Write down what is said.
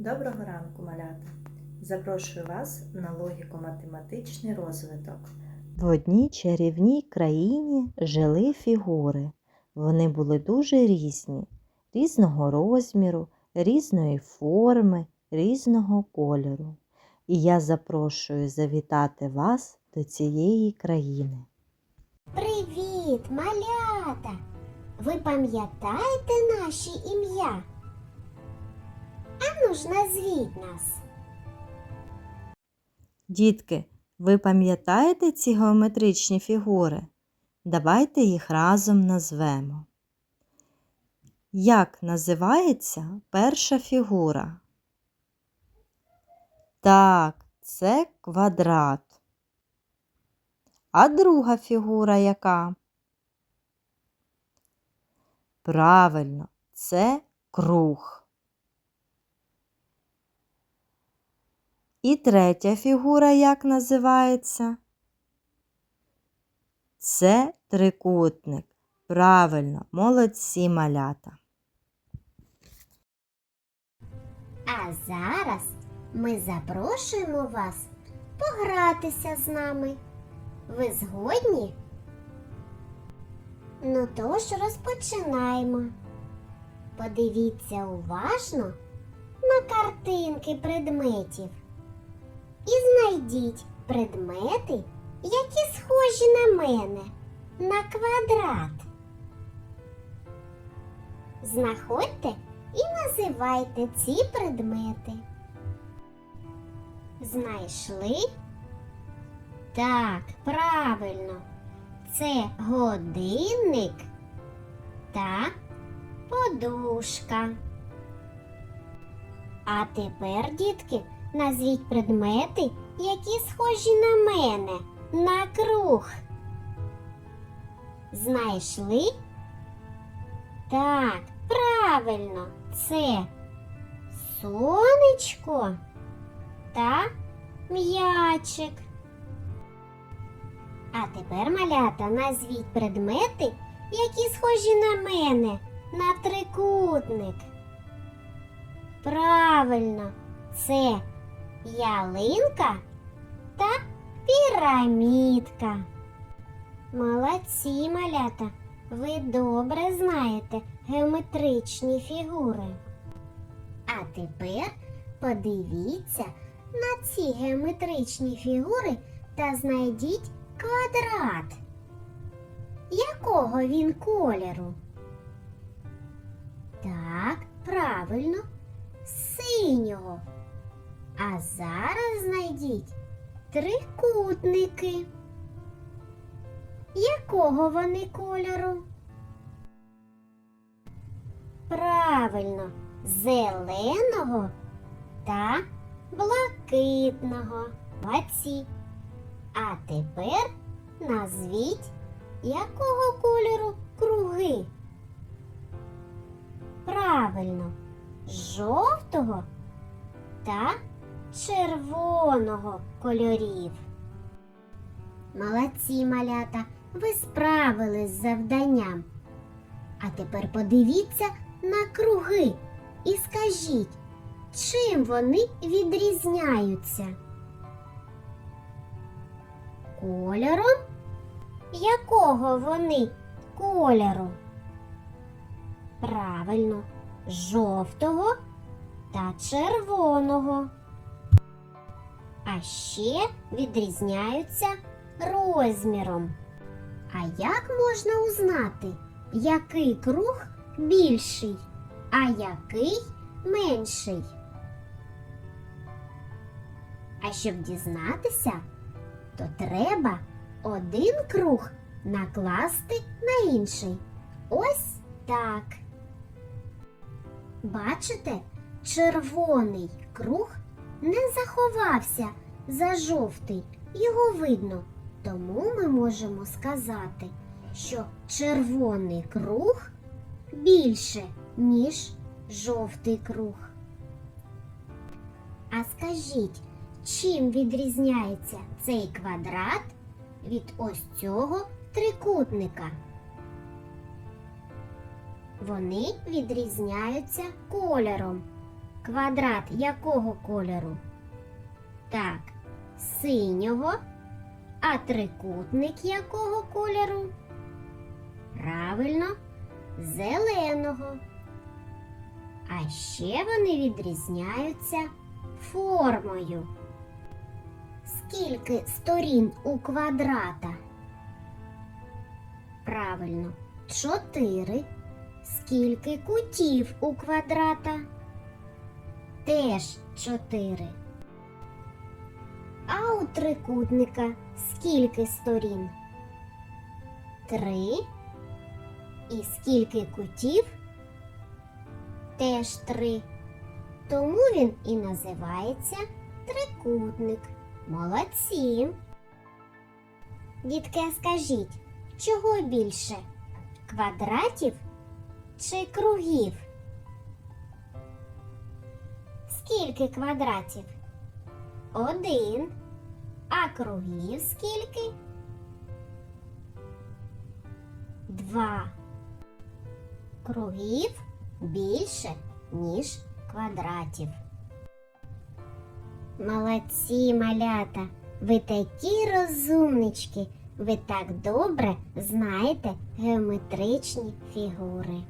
Доброго ранку, малята! Запрошую вас на логіко-математичний розвиток. В одній чарівній країні жили фігури. Вони були дуже різні, різного розміру, різної форми, різного кольору. І я запрошую завітати вас до цієї країни. Привіт, малята! Ви пам'ятаєте наші ім'я? Ану ж назвіть нас. Дітки, ви пам'ятаєте ці геометричні фігури? Давайте їх разом назвемо. Як називається перша фігура? Так, це квадрат. А друга фігура яка? Правильно, це круг. І третя фігура як називається? Це трикутник. Правильно, молодці малята. А зараз ми запрошуємо вас погратися з нами. Ви згодні? Ну тож розпочинаємо. Подивіться уважно на картинки предметів знайдіть предмети, які схожі на мене, на квадрат. Знаходьте і називайте ці предмети. Знайшли? Так, правильно. Це годинник та подушка. А тепер, дітки, назвіть предмети, які схожі на мене, на круг. Знайшли? Так, правильно, це сонечко та м'ячик. А тепер, малята, назвіть предмети, які схожі на мене, на трикутник. Правильно, це ялинка та пірамідка. Молодці, малята, ви добре знаєте геометричні фігури. А тепер подивіться на ці геометричні фігури та знайдіть квадрат. Якого він кольору? Так, правильно, синього. А зараз знайдіть трикутники. Якого вони кольору? Правильно, зеленого та блакитного. Баці. А тепер назвіть, якого кольору круги. Правильно, жовтого та червоного кольорів. Молодці малята, ви справились з завданням. А тепер подивіться на круги і скажіть, чим вони відрізняються? Кольором? Якого вони кольору? Правильно, жовтого та червоного. А ще відрізняються розміром. А як можна узнати, який круг більший, а який менший? А щоб дізнатися, то треба один круг накласти на інший. Ось так. Бачите, червоний круг не заховався за жовтий, його видно. Тому ми можемо сказати, що червоний круг більше, ніж жовтий круг. А скажіть, чим відрізняється цей квадрат від ось цього трикутника? Вони відрізняються кольором. Квадрат якого кольору? Так, синього. А трикутник якого кольору? Правильно, зеленого. А ще вони відрізняються формою. Скільки сторін у квадрата? Правильно, чотири. Скільки кутів у квадрата? Теж чотири. А у трикутника скільки сторін? Три. І скільки кутів? Теж три. Тому він і називається трикутник. Молодці. Дітки, скажіть, чого більше? Квадратів чи кругів? Скільки квадратів? Один. А кругів скільки? Два. Кругів більше, ніж квадратів. Молодці, малята! Ви такі розумнички. Ви так добре знаєте геометричні фігури.